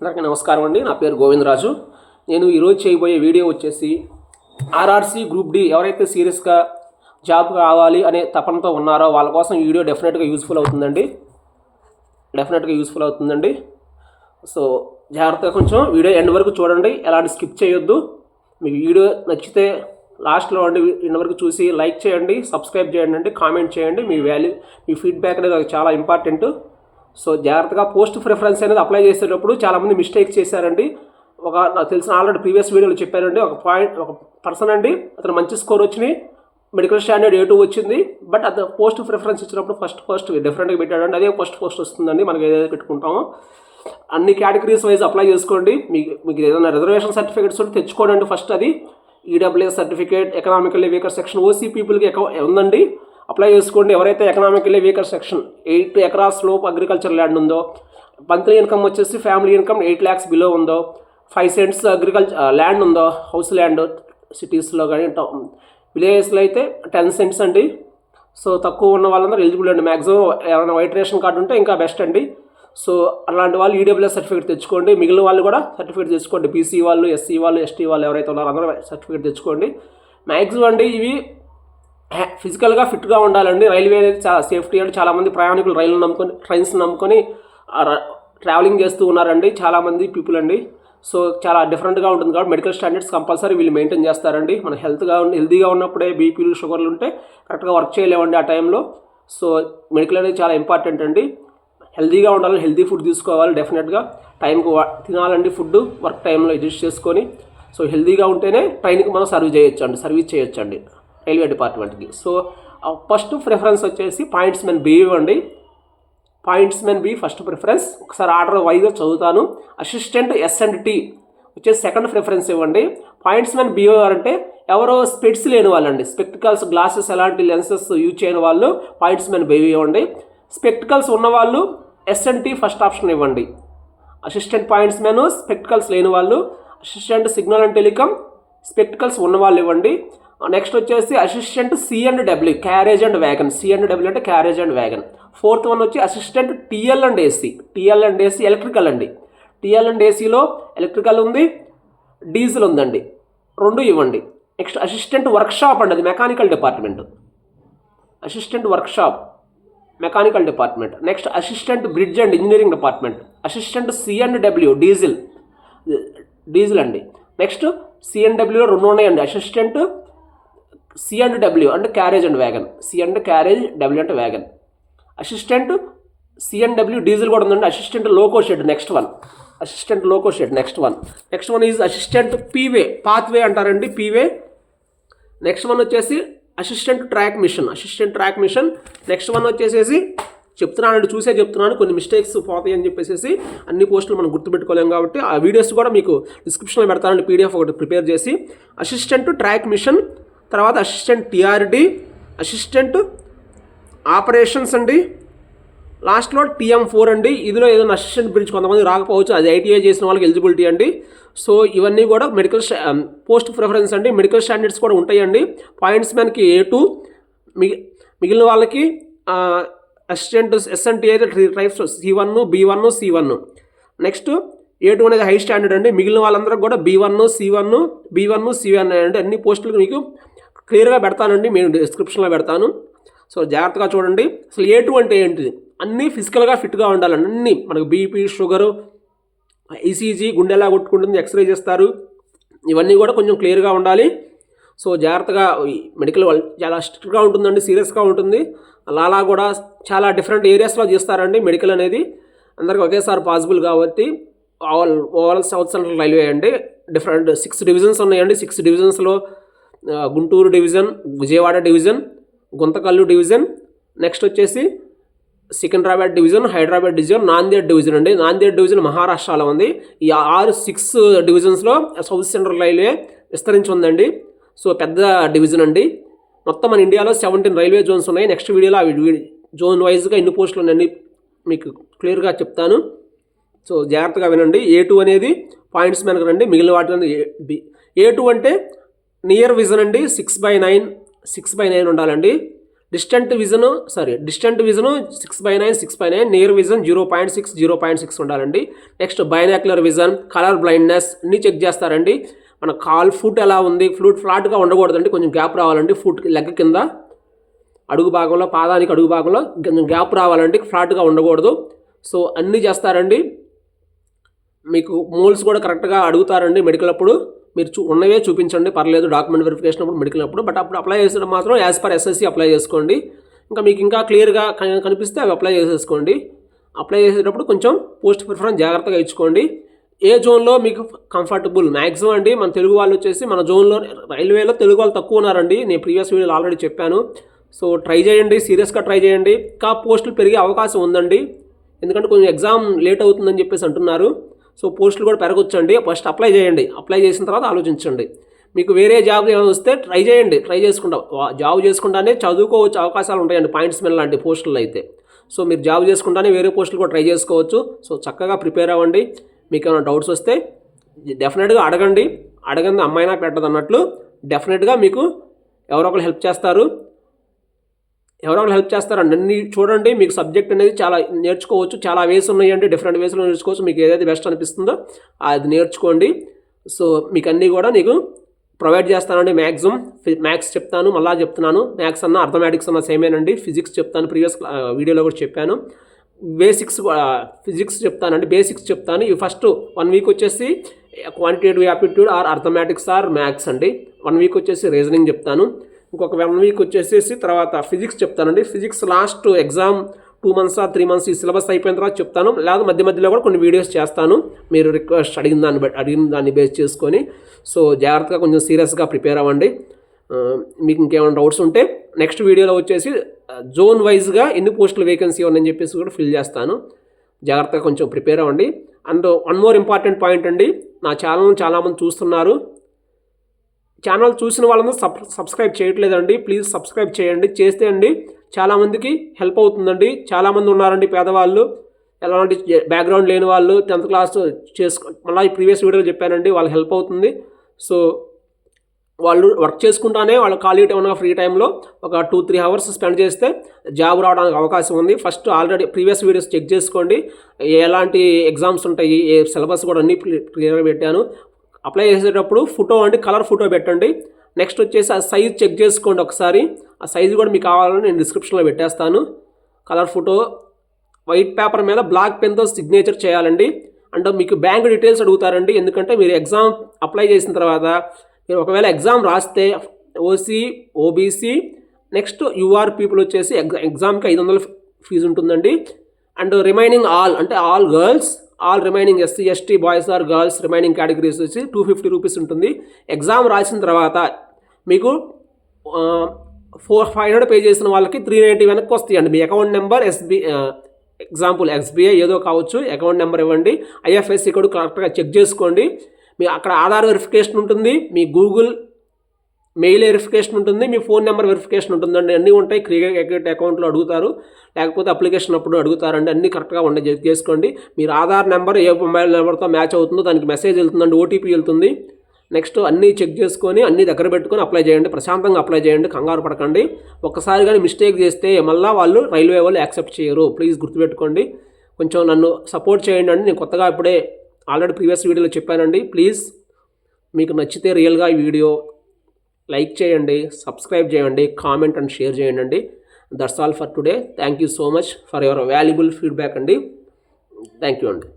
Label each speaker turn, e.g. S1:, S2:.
S1: అందరికీ నమస్కారం అండి. నా పేరు గోవిందరాజు. నేను ఈరోజు చేయబోయే వీడియో వచ్చేసి ఆర్ఆర్సీ గ్రూప్ డి ఎవరైతే సీరియస్గా జాబ్ కావాలి అనే తపనతో ఉన్నారో వాళ్ళ కోసం ఈ వీడియో డెఫినెట్గా యూస్ఫుల్ అవుతుందండి. డెఫినెట్గా యూస్ఫుల్ అవుతుందండి. సో జాగ్రత్తగా కొంచెం వీడియో ఎండ్ వరకు చూడండి. ఎలాంటి స్కిప్ చేయొద్దు. మీకు వీడియో నచ్చితే లాస్ట్లో అండి ఇంత వరకు చూసి లైక్ చేయండి సబ్స్క్రైబ్ చేయండి అండి కామెంట్ చేయండి. మీ వాల్యూ మీ ఫీడ్బ్యాక్ అనేది నాకు చాలా ఇంపార్టెంట్. సో జాగ్రత్తగా పోస్ట్ ప్రిఫరెన్స్ అనేది అప్లై చేసేటప్పుడు చాలామంది మిస్టేక్ చేశారండి. ఒక నాకు తెలిసిన ఆల్రెడీ ప్రీవియస్ వీడియోలో చెప్పారండి. ఒక పాయింట్ ఒక పర్సన్ అండి అతను మంచి స్కోర్ వచ్చినాయి మెడికల్ స్టాండర్డ్ ఏ టూ వచ్చింది బట్ అది పోస్ట్ ప్రిఫరెన్స్ ఇచ్చినప్పుడు ఫస్ట్ ఫస్ట్ డిఫరెంట్గా పెట్టాడండి. అదే ఫస్ట్ పోస్ట్ వస్తుందండి మనకి ఏదైతే పెట్టుకుంటామో. అన్ని కేటగిరీస్ వైజ్ అప్లై చేసుకోండి. మీకు మీకు ఏదైనా రిజర్వేషన్ సర్టిఫికేట్స్ ఉంటే తెచ్చుకోండి ఫస్ట్ అది. EWS certificate economical weaker section OC పీపుల్కి ఉందండి. అప్లై చేసుకోండి. ఎవరైతే economically weaker section eight acres లోపు అగ్రికల్చర్ ల్యాండ్ ఉందో మంత్లీ ఇన్కమ్ వచ్చేసి family income eight lakhs below ఉందో ఫైవ్ సెంట్స్ అగ్రికల్చర్ ల్యాండ్ ఉందో హౌస్ ల్యాండ్ సిటీస్లో కానీ విలేజెస్లో అయితే టెన్ సెంట్స్ అండి. సో తక్కువ ఉన్న వాళ్ళందరూ ఎలిజిబుల్ అండి. మ్యాక్సిమం ఏమైనా వైట్ రేషన్ కార్డు ఉంటే ఇంకా బెస్ట్ అండి. సో అలాంటి వాళ్ళు ఈడబ్ల్యూఎస్ సర్టిఫికేట్ తెచ్చుకోండి. మిగిలిన వాళ్ళు కూడా సర్టిఫికేట్ తెచ్చుకోండి. బీసీ వాళ్ళు ఎస్సీ వాళ్ళు ఎస్టీ వాళ్ళు ఎవరైతే ఉన్నారో అందరూ సర్టిఫికేట్ తెచ్చుకోండి. మ్యాక్సిమం అండి ఇవి ఫిజికల్గా ఫిట్గా ఉండాలండి. రైల్వే అనేది చాలా సేఫ్టీ అంటే చాలామంది ప్రయాణికులు రైలు నమ్ముకొని ట్రైన్స్ నమ్ముకొని ట్రావెలింగ్ చేస్తూ ఉన్నారండి. చాలామంది పీపుల్ అండి. సో చాలా డిఫరెంట్గా ఉంటుంది కాబట్టి మెడికల్ స్టాండర్డ్స్ కంపల్సరీ వీళ్ళు మెయింటైన్ చేస్తారండి. మన హెల్త్గా హెల్తీగా ఉన్నప్పుడే బీపీలు షుగర్లు ఉంటే కరెక్ట్గా వర్క్ చేయలేమండి ఆ టైంలో. సో మెడికల్ అనేది చాలా ఇంపార్టెంట్ అండి. హెల్తీగా ఉండాలి హెల్తీ ఫుడ్ తీసుకోవాలి డెఫినెట్గా. టైంకు తినాలండి ఫుడ్ వర్క్ టైంలో అడ్జస్ట్ చేసుకొని. సో హెల్తీగా ఉంటేనే ట్రైన్కి మనం సర్వీస్ చేయొచ్చండి సర్వీస్ చేయొచ్చండి. రైల్వే డిపార్ట్మెంట్కి సో ఫస్ట్ ప్రిఫరెన్స్ వచ్చేసి పాయింట్స్ మెన్ బి ఇవ్వండి. Points men B first preference. ఒకసారి ఆర్డర్ వైజ్గా చదువుతాను. అసిస్టెంట్ ఎస్ అండ్ టీ వచ్చేసి సెకండ్ ప్రిఫరెన్స్ ఇవ్వండి. పాయింట్స్ మెన్ బి అంటే ఎవరో స్పెట్స్ లేని వాళ్ళండి. స్పెక్టికల్స్ గ్లాసెస్ ఎలాంటి లెన్సెస్ యూజ్ చేయని వాళ్ళు పాయింట్స్ మెన్ బి ఇవ్వండి. స్పెక్టికల్స్ ఉన్నవాళ్ళు ఎస్ఎన్టీ ఫస్ట్ ఆప్షన్ ఇవ్వండి. అసిస్టెంట్ పాయింట్స్ మెన్ స్పెక్టికల్స్ లేని వాళ్ళు assistant signal and telecom spectacles ఉన్నవాళ్ళు ఇవ్వండి. నెక్స్ట్ వచ్చేసి assistant C and W carriage and wagon C and W అంటే carriage and wagon fourth one వచ్చి assistant TL and AC TL and. AC electrical అండి TL and ఏసీలో electrical ఉంది diesel ఉందండి. రెండు ఇవ్వండి. నెక్స్ట్ అసిస్టెంట్ వర్క్షాప్ అండి అది mechanical department assistant workshop mechanical department next assistant bridge and engineering department assistant C and W diesel diesel అండి. Next సిఎన్డబ్ల్యూలో రెండు ఉన్నాయండి. అసిస్టెంట్ సి అండ్ డబ్ల్యూ అంటే carriage and wagon C and carriage W అంటే wagon assistant C and W diesel కూడా ఉందండి. Assistant loco shed next one assistant loco shed next one next one is assistant P way pathway అంటారండి P way next one వచ్చేసి assistant track machine assistant track machine next one వచ్చేసేసి చెప్తున్నానండి చూసే చెప్తున్నాను. కొన్ని mistakes పోతాయి అని చెప్పేసి అన్ని పోస్టులు మనం గుర్తుపెట్టుకోలేము కాబట్టి ఆ వీడియోస్ కూడా మీకు డిస్క్రిప్షన్లో పెడతానండి పీడిఎఫ్ ఒకటి ప్రిపేర్ చేసి. అసిస్టెంట్ ట్రాక్ మిషన్ తర్వాత అసిస్టెంట్ టిఆర్డి అసిస్టెంట్ ఆపరేషన్స్ అండి. లాస్ట్లో టీఎం ఫోర్ అండి. ఇదిలో ఏదైనా అసిస్టెంట్ బ్రిడ్జ్ కొంతమంది రాకపోవచ్చు. అది ఐటీఐ చేసిన వాళ్ళకి ఎలిజిబిలిటీ అండి. సో ఇవన్నీ కూడా మెడికల్ పోస్ట్ ప్రిఫరెన్స్ అండి. మెడికల్ స్టాండర్డ్స్ కూడా ఉంటాయండి. పాయింట్స్ మ్యాన్కి ఏ టూ మిగి మిగిలిన వాళ్ళకి అసిస్టెంట్ ఎస్ఎన్టీ అయితే three types C one B one C one. Next A two అనేది హై స్టాండర్డ్ అండి. మిగిలిన వాళ్ళందరూ కూడా B one C one B one C one అంటే అన్ని పోస్టులు మీకు క్లియర్గా పెడతానండి నేను డిస్క్రిప్షన్లో పెడతాను. సో జాగ్రత్తగా చూడండి. అసలు ఏ టూ అంటే ఏంటిది? అన్నీ ఫిజికల్గా ఫిట్గా ఉండాలండి. అన్నీ మనకు బీపీ షుగరు ఈసీజీ గుండె ఎలా కొట్టుకుంటుంది ఎక్స్రే చేస్తారు. ఇవన్నీ కూడా కొంచెం క్లియర్గా ఉండాలి. సో జాగ్రత్తగా మెడికల్ వాళ్ళు చాలా స్ట్రిక్ట్గా ఉంటుందండి సీరియస్గా ఉంటుంది. అలా కూడా చాలా డిఫరెంట్ ఏరియాస్లో చేస్తారండి మెడికల్ అనేది. అందరికీ ఒకేసారి పాసిబుల్ కాబట్టి all overall south central railway అండి. డిఫరెంట్ సిక్స్ డివిజన్స్ ఉన్నాయండి. Six డివిజన్స్లో Guntur division Vijayawada division Guntakal division next వచ్చేసి Secunderabad division Hyderabad division Nanded division అండి. నాందేడ్ డివిజన్ మహారాష్ట్రలో ఉంది. ఈ ఆరు సిక్స్ డివిజన్స్లో సౌత్ సెంట్రల్ రైల్వే విస్తరించి ఉందండి. సో పెద్ద డివిజన్ అండి. మొత్తం మన ఇండియాలో సెవెంటీన్ రైల్వే జోన్స్ ఉన్నాయి. నెక్స్ట్ వీడియోలో అవి జోన్ వైజ్గా ఎన్ని పోస్టులు ఉన్నాయని మీకు క్లియర్గా చెప్తాను. సో జాగ్రత్తగా వినండి. ఏ టూ అనేది పాయింట్స్ మెనకరండి మిగిలిన వాటి ఏ టూ అంటే నియర్ విజన్ అండి six by nine six by nine ఉండాలండి. Distant vision sorry distant vision six by nine six by nine near vision zero point six zero point six ఉండాలండి. Next binocular vision colour blindness అన్నీ check చేస్తారండి. మన call foot ఎలా ఉంది flute ఫ్లాట్గా ఉండకూడదండి కొంచెం గ్యాప్ రావాలండి ఫుట్ లెగ్ కింద. అడుగు భాగంలో పాదానికి అడుగు భాగంలో కొంచెం గ్యాప్ రావాలండి ఫ్లాట్గా ఉండకూడదు. సో అన్నీ చేస్తారండి. మీకు మోల్స్ కూడా కరెక్ట్గా అడుగుతారండి మెడికల్ అప్పుడు. మీరు చూ ఉన్నవే చూపించండి పర్లేదు డాక్యుమెంట్ వెరిఫికేషన్ అప్పుడు మెడికల్ అప్పుడు బట్ అప్పుడు అప్లై చేసిన మాత్రం యాజ్ పర్ ఎస్ఎస్సి అప్లై చేసుకోండి. ఇంకా మీకు ఇంకా క్లియర్గా కనిపిస్తే అవి అప్లై చేసేసుకోండి. అప్లై చేసేటప్పుడు కొంచెం పోస్ట్ ప్రిఫరెన్స్ జాగ్రత్తగా ఇచ్చుకోండి. ఏ జోన్లో మీకు కంఫర్టబుల్ మ్యాక్సిమం అండి మన తెలుగు వాళ్ళు వచ్చేసి మన జోన్లో రైల్వేలో తెలుగు వాళ్ళు తక్కువ ఉన్నారండి. నేను ప్రీవియస్ వీడియోలో ఆల్రెడీ చెప్పాను. సో ట్రై చేయండి సీరియస్గా ట్రై చేయండి. ఇంకా పోస్టులు పెరిగే అవకాశం ఉందండి. ఎందుకంటే కొంచెం ఎగ్జామ్ లేట్ అవుతుందని చెప్పేసి అంటున్నారు. సో పోస్టులు కూడా పెరగొచ్చండి. ఫస్ట్ అప్లై చేయండి. అప్లై చేసిన తర్వాత ఆలోచించండి. మీకు వేరే జాబ్ ఏమైనా వస్తే ట్రై చేయండి. ట్రై చేసుకుంటా జాబ్ చేసుకుంటానే చదువుకోవచ్చు అవకాశాలు ఉంటాయండి పాయింట్స్ మెల్ లాంటి పోస్టులు అయితే. సో మీరు జాబ్ చేసుకుంటానే వేరే పోస్టులు కూడా ట్రై చేసుకోవచ్చు. సో చక్కగా ప్రిపేర్ అవ్వండి. మీకు ఏమైనా డౌట్స్ వస్తే డెఫినెట్గా అడగండి. అడగంది అమ్మాయినా పెట్టదు అన్నట్లు డెఫినెట్గా మీకు ఎవరో ఒకరు హెల్ప్ చేస్తారు. ఎవరో ఒకరు హెల్ప్ చేస్తారండి అన్ని చూడండి. మీకు సబ్జెక్ట్ అనేది చాలా నేర్చుకోవచ్చు. చాలా వేస్ ఉన్నాయండి. డిఫరెంట్ వేస్లో నేర్చుకోవచ్చు. మీకు ఏదైతే బెస్ట్ అనిపిస్తుందో అది నేర్చుకోండి. సో మీకు అన్నీ కూడా నీకు ప్రొవైడ్ చేస్తానండి. మ్యాక్సిమం మ్యాథ్స్ చెప్తాను మళ్ళా చెప్తున్నాను. మ్యాథ్స్ అన్న అర్థమెటిక్స్ అన్న సేమేనండి ఫిజిక్స్ చెప్తాను. ప్రీవియస్ వీడియోలో కూడా చెప్పాను. బేసిక్స్ ఫిజిక్స్ చెప్తానండి. బేసిక్స్ చెప్తాను. ఈ ఫస్ట్ వన్ వీక్ వచ్చేసి quantitative aptitude or arithmetics or maths అండి. వన్ వీక్ వచ్చేసి రీజనింగ్ చెప్తాను. ఇంకొక వన్ వీక్ వచ్చేసేసి తర్వాత ఫిజిక్స్ చెప్తానండి. Physics last exam two months ఆ త్రీ మంత్స్ ఈ సిలబస్ అయిపోయిన తర్వాత చెప్తాను. లేదా మధ్య మధ్యలో కూడా కొన్ని వీడియోస్ చేస్తాను. మీరు రిక్వెస్ట్ అడిగిన దాన్ని బట్టి అడిగిన దాన్ని బేస్ చేసుకొని. సో జాగ్రత్తగా కొంచెం సీరియస్గా ప్రిపేర్ అవ్వండి. మీకు ఇంకేమైనా డౌట్స్ ఉంటే నెక్స్ట్ వీడియోలో వచ్చేసి జోన్ వైజ్గా ఎన్ని పోస్టులు వేకెన్సీ ఉన్నాయని చెప్పేసి కూడా ఫిల్ చేస్తాను. జాగ్రత్తగా కొంచెం ప్రిపేర్ అవ్వండి. And one more important point అండి. నా ఛానల్ చాలామంది చూస్తున్నారు. ఛానల్ చూసిన వాళ్ళందరూ సబ్ సబ్స్క్రైబ్ చేయట్లేదండి. ప్లీజ్ సబ్స్క్రైబ్ చేయండి. చేస్తే అండి చాలామందికి హెల్ప్ అవుతుందండి. చాలామంది ఉన్నారండి పేదవాళ్ళు. ఎలాంటి బ్యాక్గ్రౌండ్ లేని వాళ్ళు టెన్త్ క్లాస్ చేసుకో మళ్ళీ ప్రీవియస్ వీడియోలో చెప్పానండి. వాళ్ళకి హెల్ప్ అవుతుంది. సో వాళ్ళు వర్క్ చేసుకుంటానే వాళ్ళ ఖాళీ టైం ఉన్న ఫ్రీ టైంలో ఒక టూ త్రీ అవర్స్ స్పెండ్ చేస్తే జాబ్ రావడానికి అవకాశం ఉంది. First already previous videos check చేసుకోండి. ఎలాంటి ఎగ్జామ్స్ ఉంటాయి ఏ సిలబస్ కూడా అన్ని క్లియర్గా పెట్టాను. అప్లై చేసేటప్పుడు ఫోటో అంటే కలర్ ఫోటో పెట్టండి. నెక్స్ట్ వచ్చేసి ఆ సైజ్ చెక్ చేసుకోండి ఒకసారి. ఆ సైజు కూడా మీకు కావాలని నేను డిస్క్రిప్షన్లో పెట్టేస్తాను. కలర్ ఫోటో వైట్ పేపర్ మీద బ్లాక్ పెన్తో సిగ్నేచర్ చేయాలండి. అంటే మీకు బ్యాంక్ డీటెయిల్స్ అడుగుతారండి. ఎందుకంటే మీరు ఎగ్జామ్ అప్లై చేసిన తర్వాత మీరు ఒకవేళ ఎగ్జామ్ రాస్తే OC OBC next UR people వచ్చేసి ఎగ్జామ్కి ఐదు వందల ఫీజు ఉంటుందండి. అండ్ రిమైనింగ్ ఆల్ అంటే all girls all remaining SC ST boys or girls remaining categories వచ్చి టూ ఫిఫ్టీ రూపీస్ ఉంటుంది. ఎగ్జామ్ రాసిన తర్వాత మీకు ఫోర్ ఫైవ్ హండ్రెడ్ పే చేసిన వాళ్ళకి త్రీ నైంటీ వెనక్కి వస్తాయండి మీ account number SB example SBI ఏదో కావచ్చు అకౌంట్ నెంబర్ ఇవ్వండి ఐఎఫ్ఎస్సి కూడా కరెక్ట్గా చెక్ చేసుకోండి. మీ అక్కడ ఆధార్ వెరిఫికేషన్ ఉంటుంది. మీ గూగుల్ మెయిల్ వెరిఫికేషన్ ఉంటుంది మీ ఫోన్ నెంబర్ వెరిఫికేషన్ ఉంటుందండి. అన్నీ ఉంటాయి క్రికెట్ అకౌంట్లో అడుగుతారు. లేకపోతే అప్లికేషన్ అప్పుడు అడుగుతారండి. అన్నీ కరెక్ట్గా ఉండే చెక్ చేసుకోండి. మీరు ఆధార్ నెంబర్ ఏ మొబైల్ నెంబర్తో మ్యాచ్ అవుతుందో దానికి మెసేజ్ వెళ్తుందండి ఓటీపీ వెళ్తుంది. నెక్స్ట్ అన్నీ చెక్ చేసుకొని అన్నీ దగ్గర పెట్టుకొని అప్లై చేయండి. ప్రశాంతంగా అప్లై చేయండి కంగారు పడకండి. ఒక్కసారి కానీ మిస్టేక్ చేస్తే మళ్ళీ వాళ్ళు రైల్వే వాళ్ళు యాక్సెప్ట్ చేయరు. ప్లీజ్ గుర్తుపెట్టుకోండి. కొంచెం నన్ను సపోర్ట్ చేయండి అండి. నేను కొత్తగా ఇప్పుడే ఆల్రెడీ ప్రీవియస్ వీడియోలో చెప్పానండి. ప్లీజ్ మీకు నచ్చితే రియల్గా ఈ వీడియో లైక్ చేయండి సబ్స్క్రైబ్ చేయండి కామెంట్ అండ్ షేర్ చేయండి. అండి that's all for today thank you so much for your valuable feedback అండి. థ్యాంక్ యూ అండి.